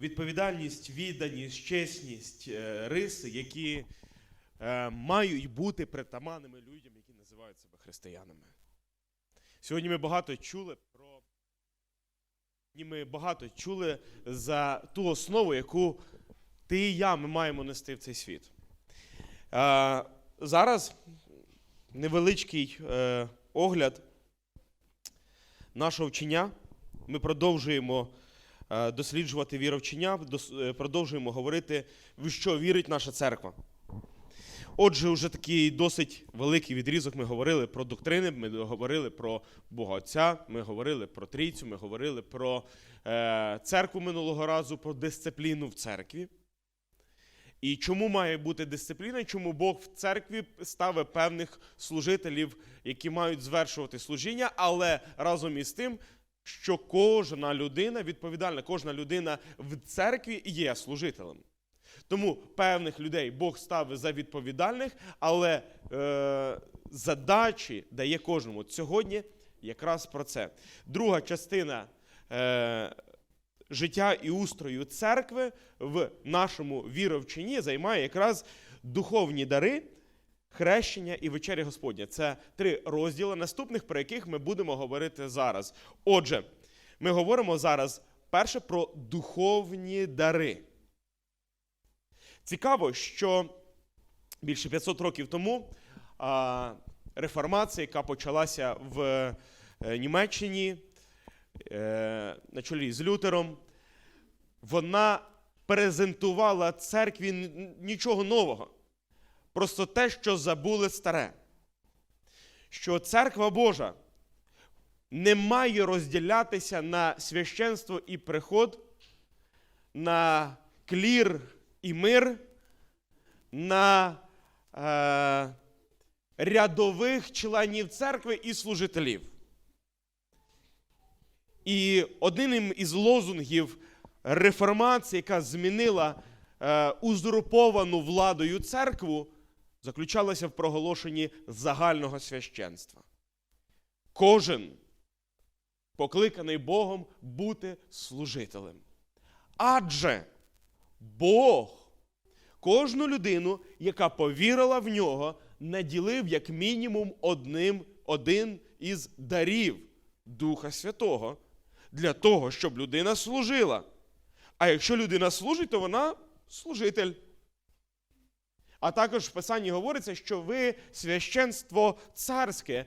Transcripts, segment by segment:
відповідальність, відданість, чесність, е, риси, які е, мають бути притаманними людям, які називають себе християнами. Сьогодні ми багато чули про. Ми багато чули за ту основу, яку ти і я ми маємо нести в цей світ. Е, зараз невеличкий огляд нашого вчення. Ми продовжуємо досліджувати віровчення, е, продовжуємо говорити, в що вірить наша церква. Отже, вже такий досить великий відрізок. Ми говорили про доктрини, ми говорили про Бога Отця, ми говорили про трійцю, ми говорили про е, церкву минулого разу, про дисципліну в церкві. І чому має бути дисципліна? Чому Бог в церкві ставить певних служителів, які мають звершувати служіння, але разом із тим, що кожна людина відповідальна, кожна людина в церкві є служителем. Тому певних людей Бог ставить за відповідальних, але е, задачі дає кожному. Сьогодні якраз про це. Друга частина е, життя і устрою церкви в нашому віровченні займає якраз духовні дари, хрещення і вечеря Господня. Це три розділи наступних, про яких ми будемо говорити зараз. Отже, ми говоримо зараз перше про духовні дари. Цікаво, що більше 500 років тому реформація, яка почалася в е, Німеччині е, на чолі з Лютером, вона презентувала церкві нічого нового. Просто те, що забули старе. Що церква Божа не має розділятися на священство і приход, на клір і мир, на е, рядових членів церкви і служителів. І одним із лозунгів реформації, яка змінила е, узурповану владою церкву, заключалася в проголошенні загального священства. Кожен покликаний Богом бути служителем. Адже Бог кожну людину, яка повірила в нього, наділив як мінімум одним, один із дарів Духа Святого для того, щоб людина служила. А якщо людина служить, то вона служитель. А також в Писанні говориться, що ви священство царське,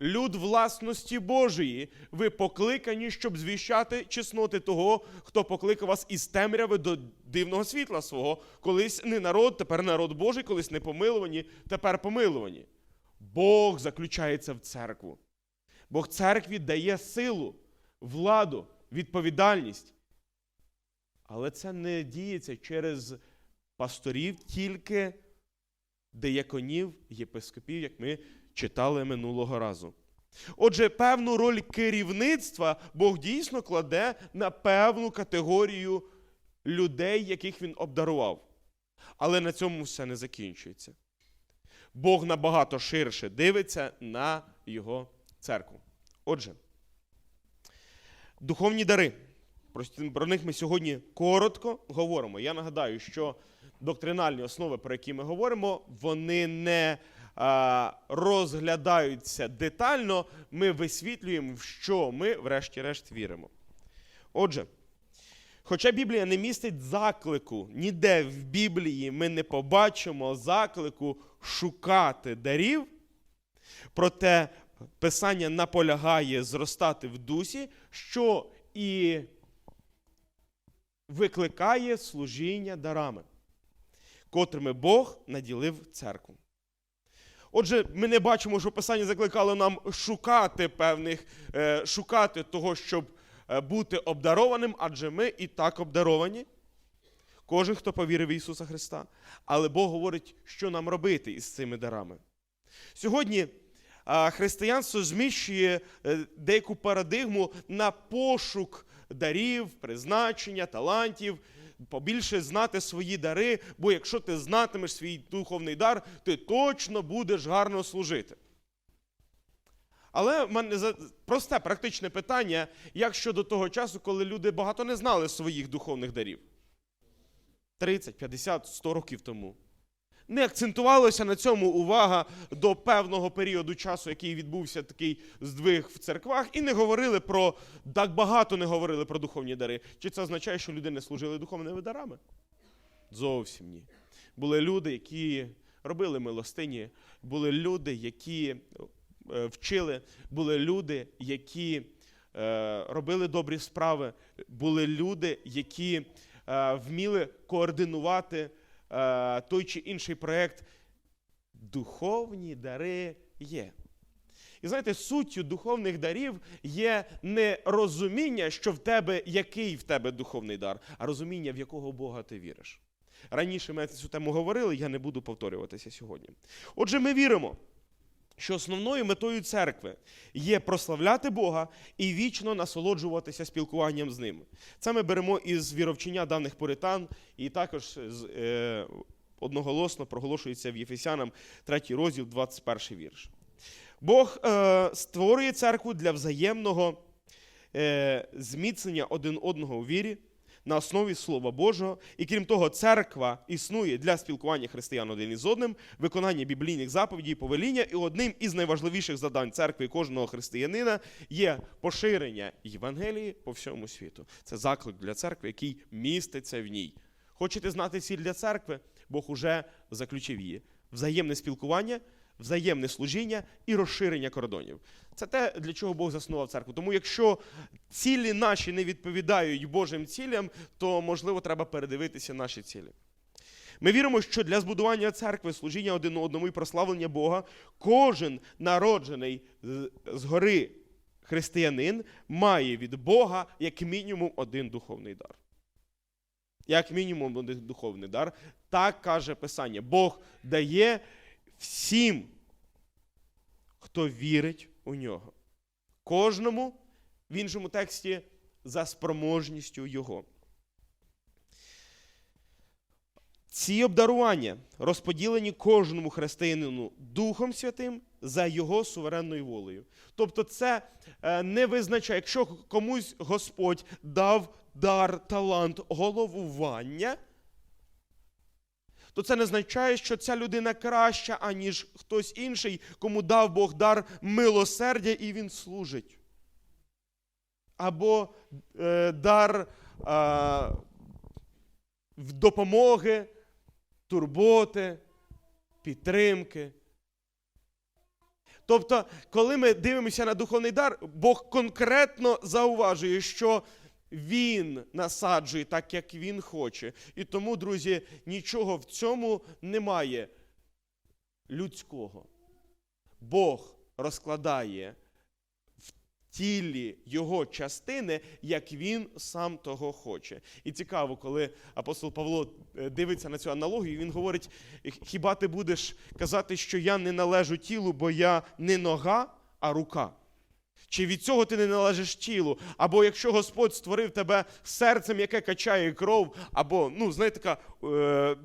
люд власності Божої, ви покликані, щоб звіщати чесноти того, хто покликав вас із темряви до дивного світла свого. Колись не народ, тепер народ Божий, колись не помилувані, тепер помилувані. Бог заключається в церкву. Бог церкві дає силу, владу, відповідальність. Але це не діється через пасторів, тільки деяконів, єпископів, як ми читали минулого разу. Отже, певну роль керівництва Бог дійсно кладе на певну категорію людей, яких він обдарував. Але на цьому все не закінчується. Бог набагато ширше дивиться на його церкву. Отже, духовні дари. Про- них ми сьогодні коротко говоримо. Я нагадаю, що доктринальні основи, про які ми говоримо, вони не розглядаються детально. Ми висвітлюємо, в що ми, врешті-решт, віримо. Отже, хоча Біблія не містить заклику, ніде в Біблії ми не побачимо заклику шукати дарів, проте Писання наполягає зростати в дусі, що і викликає служіння дарами, котрими Бог наділив церкву. Отже, ми не бачимо, що Писання закликало нам шукати певних, е, шукати того, щоб е, бути обдарованим, адже ми і так обдаровані. Кожен, хто повірив в Ісуса Христа. Але Бог говорить, що нам робити із цими дарами. Сьогодні християнство зміщує е, деяку парадигму на пошук дарів, призначення, талантів, побільше знати свої дари, бо якщо ти знатимеш свій духовний дар, ти точно будеш гарно служити. Але в мене просте практичне питання, як щодо того часу, коли люди багато не знали своїх духовних дарів. 30, 50, 100 років тому. Не акцентувалося на цьому увага до певного періоду часу, який відбувся такий здвиг в церквах, і не говорили про так багато не говорили про духовні дари. Чи це означає, що люди не служили духовними дарами? Зовсім ні. Були люди, які робили милостині, були люди, які е, вчили, були люди, які е, робили добрі справи, були люди, які е, вміли координувати той чи інший проєкт. Духовні дари є. І знаєте, суттю духовних дарів є не розуміння, що в тебе який в тебе духовний дар, а розуміння, в якого Бога ти віриш. Раніше ми цю тему говорили, я не буду повторюватися сьогодні. Отже, ми віримо, що основною метою церкви є прославляти Бога і вічно насолоджуватися спілкуванням з ним. Це ми беремо із віровчення давних поритан, і також з, е, одноголосно проголошується в Єфесянам 3 розділ, 21 вірш. Бог е, створює церкву для взаємного е, зміцнення один одного у вірі на основі Слова Божого. І крім того, церква існує для спілкування християн один із одним, виконання біблійних заповідей, повеління. І одним із найважливіших завдань церкви кожного християнина є поширення Євангелії по всьому світу. Це заклик для церкви, який міститься в ній. Хочете знати ціль для церкви? Бог уже заключив її. Взаємне спілкування, взаємне служіння і розширення кордонів. Це те, для чого Бог заснував церкву. Тому якщо цілі наші не відповідають Божим цілям, то можливо треба передивитися наші цілі. Ми віримо, що для збудування церкви, служіння один одному і прославлення Бога, кожен народжений згори християнин має від Бога як мінімум один духовний дар. Як мінімум один духовний дар. Так каже Писання. Бог дає всім, хто вірить у нього. Кожному в іншому тексті за спроможністю Його. Ці обдарування розподілені кожному християнину Духом Святим за його суверенною волею. Тобто, це е, не визначає, якщо комусь Господь дав дар, талант головування, то це не означає, що ця людина краща, аніж хтось інший, кому дав Бог дар милосердя і він служить. Або е, дар е, допомоги, турботи, підтримки. Тобто, коли ми дивимося на духовний дар, Бог конкретно зауважує, що Він насаджує так, як Він хоче. І тому, друзі, нічого в цьому немає людського. Бог розкладає в тілі його частини, як він сам того хоче. І цікаво, коли апостол Павло е, дивиться на цю аналогію, він говорить: хіба ти будеш казати, що я не належу тілу, бо я не нога, а рука? Чи від цього ти не належиш тілу? Або якщо Господь створив тебе серцем, яке качає кров, або, ну, знаєте, така е,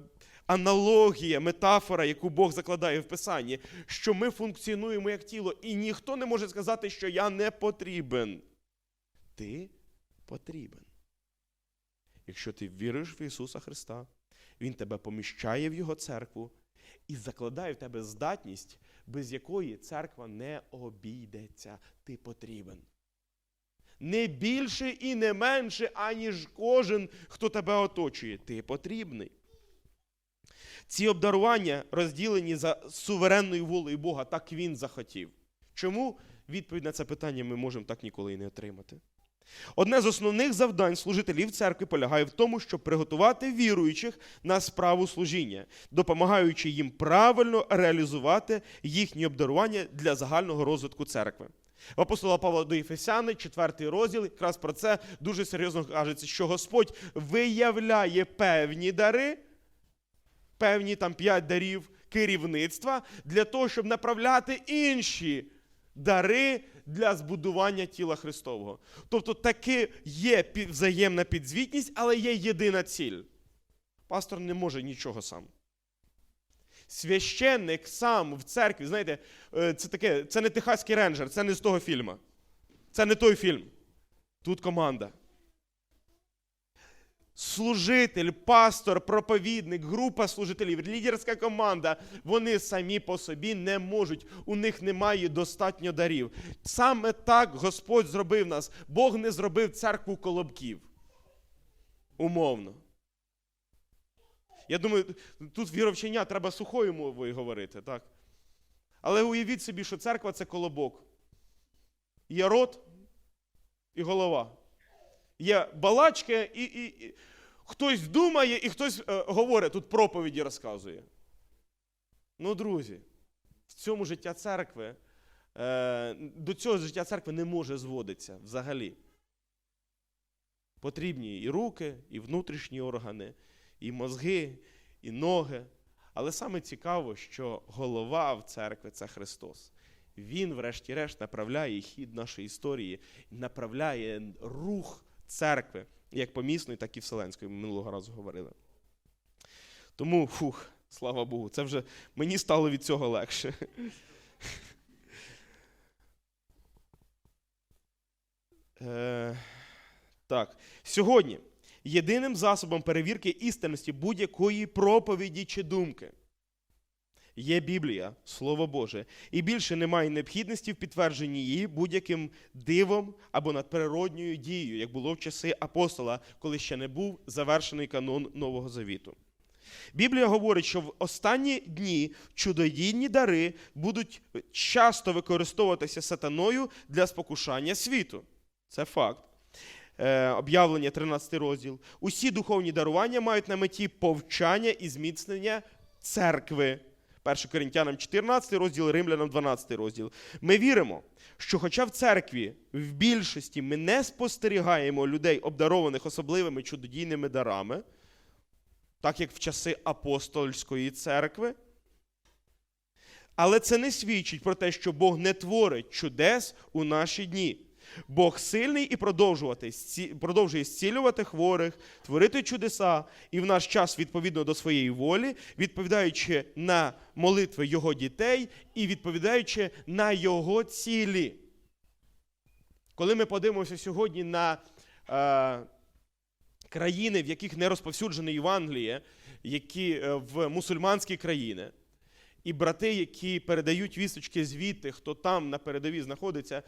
аналогія, метафора, яку Бог закладає в Писанні, що ми функціонуємо як тіло, і ніхто не може сказати, що я не потрібен. Ти потрібен. Якщо ти віриш в Ісуса Христа, Він тебе поміщає в Його церкву і закладає в тебе здатність, без якої церква не обійдеться. Ти потрібен. Не більше і не менше, аніж кожен, хто тебе оточує. Ти потрібний. Ці обдарування розділені за суверенною волею Бога, так він захотів. Чому? Відповідь на це питання ми можемо так ніколи і не отримати. Одне з основних завдань служителів церкви полягає в тому, щоб приготувати віруючих на справу служіння, допомагаючи їм правильно реалізувати їхні обдарування для загального розвитку церкви. В апостола Павла до Єфесяни, 4 розділ, якраз про це дуже серйозно кажеться, що Господь виявляє певні дари, певні там п'ять дарів керівництва для того, щоб направляти інші дари для збудування тіла Христового. Тобто таки є взаємна підзвітність, але є єдина ціль. Пастор не може нічого сам. священник сам в церкві, знаєте, е, це таке, це не техаський ренджер, це не з того фільму. Це не той фільм. Тут команда. Служитель, пастор, проповідник, група служителів, лідерська команда, вони самі по собі не можуть, у них немає достатньо дарів. Саме так Господь зробив нас. Бог не зробив церкву колобків. Умовно. Я думаю, тут віровчення треба сухою мовою говорити, так? Але уявіть собі, що церква це колобок. Є рот і голова. Є балачки, і, і, і хтось думає, і хтось е, говорить, тут проповіді розказує. Ну, друзі, в цьому життя церкви, е, до цього життя церкви не може зводитися взагалі. Потрібні і руки, і внутрішні органи, і мозги, і ноги. Але саме цікаво, що голова в церкві це Христос. Він, врешті-решт, направляє хід нашої історії, направляє рух церкви, як помісної, так і вселенської. Ми минулого разу говорили. Тому, фух, слава Богу, це вже мені стало від цього легше. Е, так, сьогодні єдиним засобом перевірки істинності будь-якої проповіді чи думки є Біблія, Слово Боже, і більше немає необхідності в підтвердженні її будь-яким дивом або надприродньою дією, як було в часи апостола, коли ще не був завершений канон Нового Завіту. Біблія говорить, що в останні дні чудодійні дари будуть часто використовуватися сатаною для спокушання світу. Це факт. Е, об'явлення 13 розділ. Усі духовні дарування мають на меті повчання і зміцнення церкви. 1 Коринтянам 14 розділ, Римлянам 12 розділ. Ми віримо, що, хоча в церкві в більшості ми не спостерігаємо людей, обдарованих особливими чудодійними дарами, так як в часи апостольської церкви, але це не свідчить про те, що Бог не творить чудес у наші дні. Бог сильний і продовжувати, продовжує зцілювати хворих, творити чудеса, і в наш час, відповідно до своєї волі, відповідаючи на молитви Його дітей і відповідаючи на Його цілі. Коли ми подивимося сьогодні на е, країни, в яких не розповсюджене Євангеліє, які е, в мусульманські країни, і брати, які передають вісточки звідти, хто там на передовій знаходиться,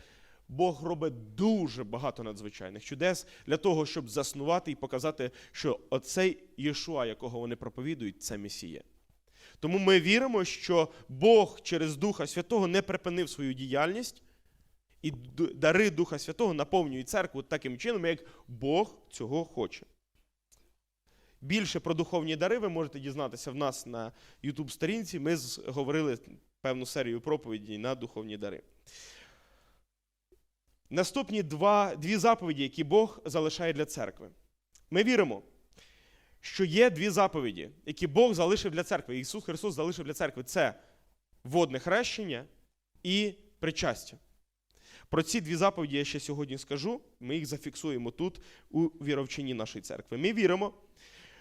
Бог робить дуже багато надзвичайних чудес для того, щоб заснувати і показати, що оцей Єшуа, якого вони проповідують, це Месія. Тому ми віримо, що Бог через Духа Святого не припинив свою діяльність, і дари Духа Святого наповнюють церкву таким чином, як Бог цього хоче. Більше про духовні дари ви можете дізнатися в нас на youtube сторінці Ми говорили певну серію проповідей на духовні дари. Наступні два, дві заповіді, які Бог залишає для церкви. Ми віримо, що є дві заповіді, які Бог залишив для церкви. Ісус Христос залишив для церкви. Це водне хрещення і причастя. Про ці дві заповіді я ще сьогодні скажу. Ми їх зафіксуємо тут, у віровчині нашої церкви. Ми віримо,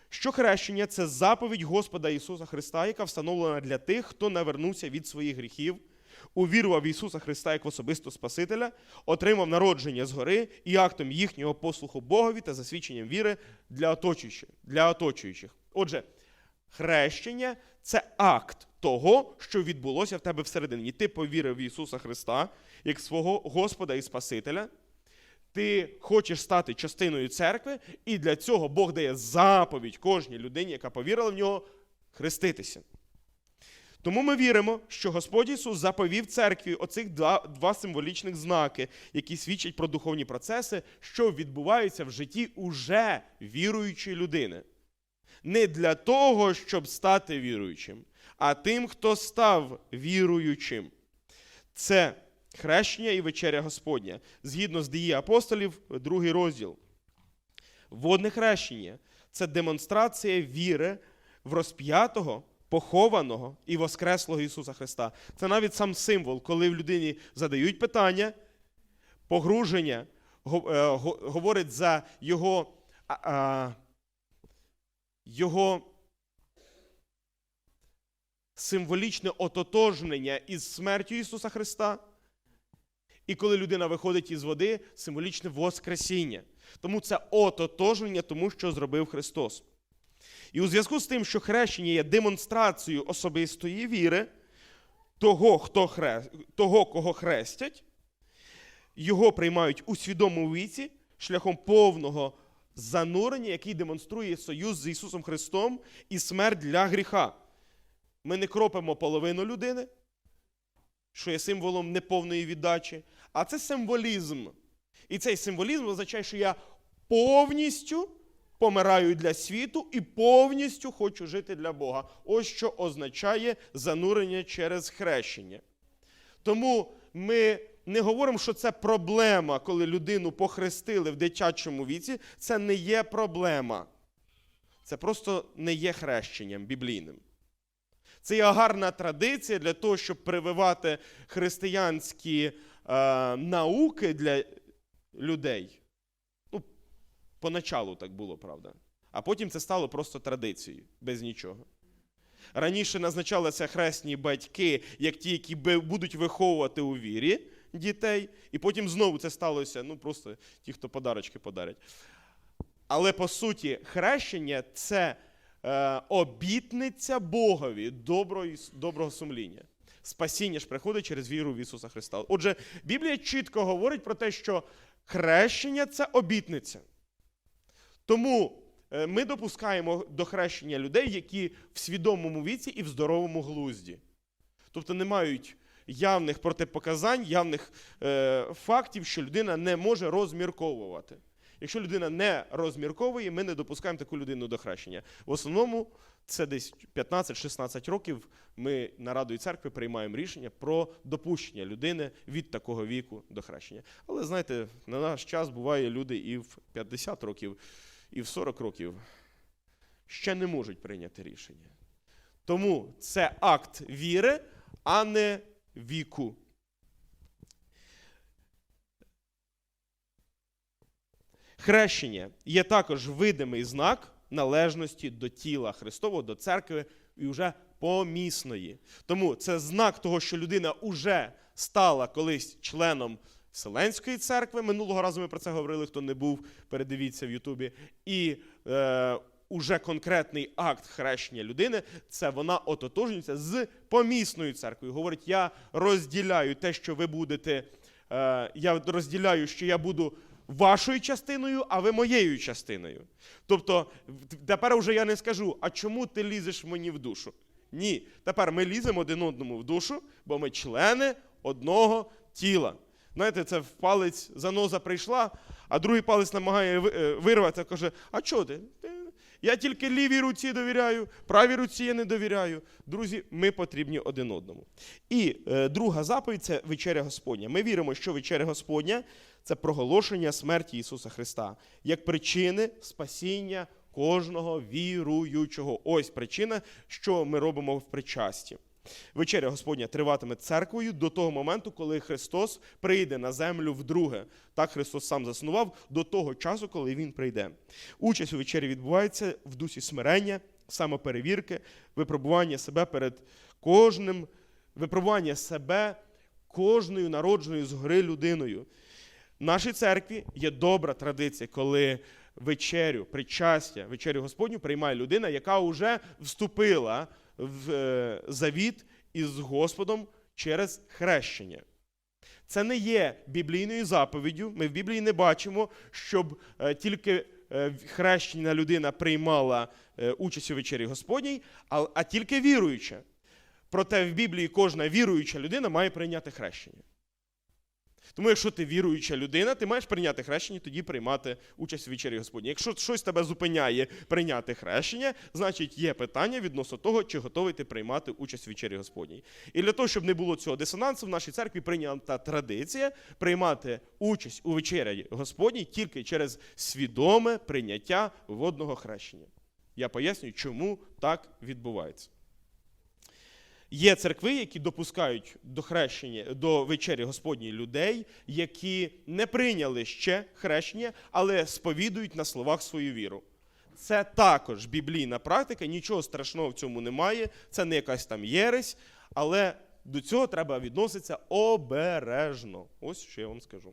що хрещення це заповідь Господа Ісуса Христа, яка встановлена для тих, хто навернувся від своїх гріхів, увірував в Ісуса Христа як в особистого Спасителя, отримав народження згори і актом їхнього послуху Богові та засвідченням віри для оточуючих. Для оточуючих. Отже, хрещення це акт того, що відбулося в тебе всередині. Ти повірив в Ісуса Христа як свого Господа і Спасителя. Ти хочеш стати частиною церкви, і для цього Бог дає заповідь кожній людині, яка повірила в нього, хреститися. Тому ми віримо, що Господь Ісус заповів церкві оцих два, два символічних знаки, які свідчать про духовні процеси, що відбуваються в житті уже віруючої людини. Не для того, щоб стати віруючим, а тим, хто став віруючим. Це хрещення і вечеря Господня, згідно з дії апостолів, другий розділ. Водне хрещення це демонстрація віри в розп'ятого, похованого і воскреслого Ісуса Христа. Це навіть сам символ, коли в людині задають питання, погруження е, го- говорить за його, його символічне ототожнення із смертю Ісуса Христа. І коли людина виходить із води, символічне Воскресіння. Тому це ототожнення тому, що зробив Христос. І у зв'язку з тим, що хрещення є демонстрацією особистої віри, того, хто хре... того, кого хрестять, його приймають у свідомому віці шляхом повного занурення, який демонструє союз з Ісусом Христом і смерть для гріха. Ми не кропимо половину людини, що є символом неповної віддачі, а це символізм. І цей символізм означає, що я повністю помираю для світу і повністю хочу жити для Бога. Ось що означає занурення через хрещення. Тому ми не говоримо, що це проблема, коли людину похрестили в дитячому віці. Це не є проблема. Це просто не є хрещенням біблійним. Це є гарна традиція для того, щоб прививати християнські е, науки для людей. Поначалу так було, правда. А потім це стало просто традицією, без нічого. Раніше назначалися хресні батьки, як ті, які будуть виховувати у вірі дітей, і потім знову це сталося, ну просто ті, хто подарочки подарять. Але по суті, хрещення це е, обітниця Богові доброго, доброго сумління. Спасіння ж приходить через віру в Ісуса Христа. Отже, Біблія чітко говорить про те, що хрещення це обітниця. Тому е, ми допускаємо до хрещення людей, які в свідомому віці і в здоровому глузді. Тобто не мають явних протипоказань, явних е, фактів, що людина не може розмірковувати. Якщо людина не розмірковує, ми не допускаємо таку людину до хрещення. В основному це десь 15-16 років ми на Радої церкви приймаємо рішення про допущення людини від такого віку до хрещення. Але знаєте, на наш час буває люди і в 50 років, і в 40 років ще не можуть прийняти рішення. Тому це акт віри, а не віку. Хрещення є також видимий знак належності до тіла Христового, до церкви і вже помісної. Тому це знак того, що людина уже стала колись членом Вселенської церкви. Минулого разу ми про це говорили, хто не був, передивіться в Ютубі. І е, уже конкретний акт хрещення людини це вона ототожнюється з помісною церквою. Говорить, я розділяю те, що ви будете. Е, я розділяю, що я буду вашою частиною, а ви моєю частиною. Тобто, тепер вже я не скажу, а чому ти лізеш мені в душу? Ні. Тепер ми ліземо один одному в душу, бо ми члени одного тіла. Знаєте, це в палець заноза прийшла, а другий палець намагає е, каже: А чого? Ти- Я тільки лівій руці довіряю, правій руці я не довіряю. Друзі, ми потрібні один одному. І е, друга заповідь це вечеря Господня. Ми віримо, що вечеря Господня це проголошення смерті Ісуса Христа як причини спасіння кожного віруючого. Ось причина, що ми робимо в причасті. Вечеря Господня триватиме церквою до того моменту, коли Христос прийде на землю вдруге. Так Христос сам заснував до того часу, коли Він прийде. Участь у вечері відбувається в дусі смирення, самоперевірки, випробування себе перед кожним, випробування себе кожною народженою згори людиною. В нашій церкві є добра традиція, коли вечерю, причастя, вечерю Господню приймає людина, яка вже вступила в е, завіт із Господом через хрещення. Це не є біблійною заповіддю. Ми в Біблії не бачимо, щоб е, тільки е, хрещена людина приймала участь у вечері Господній, а тільки віруюча. Проте в Біблії кожна віруюча людина має прийняти хрещення. Тому, якщо ти віруюча людина, ти маєш прийняти хрещення, тоді приймати участь у вечері Господній. Якщо щось тебе зупиняє прийняти хрещення, значить є питання відносно того, чи готовий ти приймати участь у вечері Господній. І для того, щоб не було цього дисонансу, в нашій церкві прийнята традиція приймати участь у вечері Господній тільки через свідоме прийняття водного хрещення. Я пояснюю, чому так відбувається. Є церкви, які допускають до хрещення до вечері Господній людей, які не прийняли ще хрещення, але сповідують на словах свою віру. Це також біблійна практика, нічого страшного в цьому немає, це не якась там єресь, але до цього треба відноситися обережно. Ось що я вам скажу.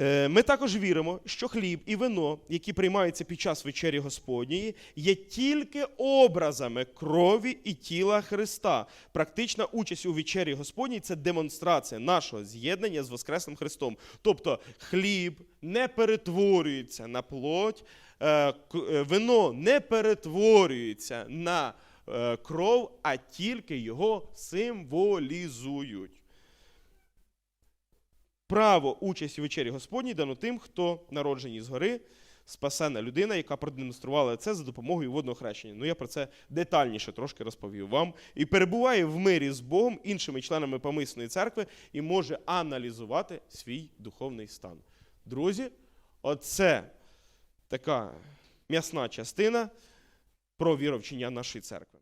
Е, Ми також віримо, що хліб і вино, які приймаються під час вечері Господньої, є тільки образами крові і тіла Христа. Практична участь у вечері Господній це демонстрація нашого з'єднання з Воскресним Христом. Тобто хліб не перетворюється на плоть, е, е, вино не перетворюється на кров, а тільки його символізують. Право участі в вечері Господній дано тим, хто народжені згори, спасена людина, яка продемонструвала це за допомогою водного хрещення. Ну я про це детальніше трошки розповів вам. І перебуває в мирі з Богом, іншими членами помисної церкви, і може аналізувати свій духовний стан. Друзі, оце така м'ясна частина про віровчення нашої церкви.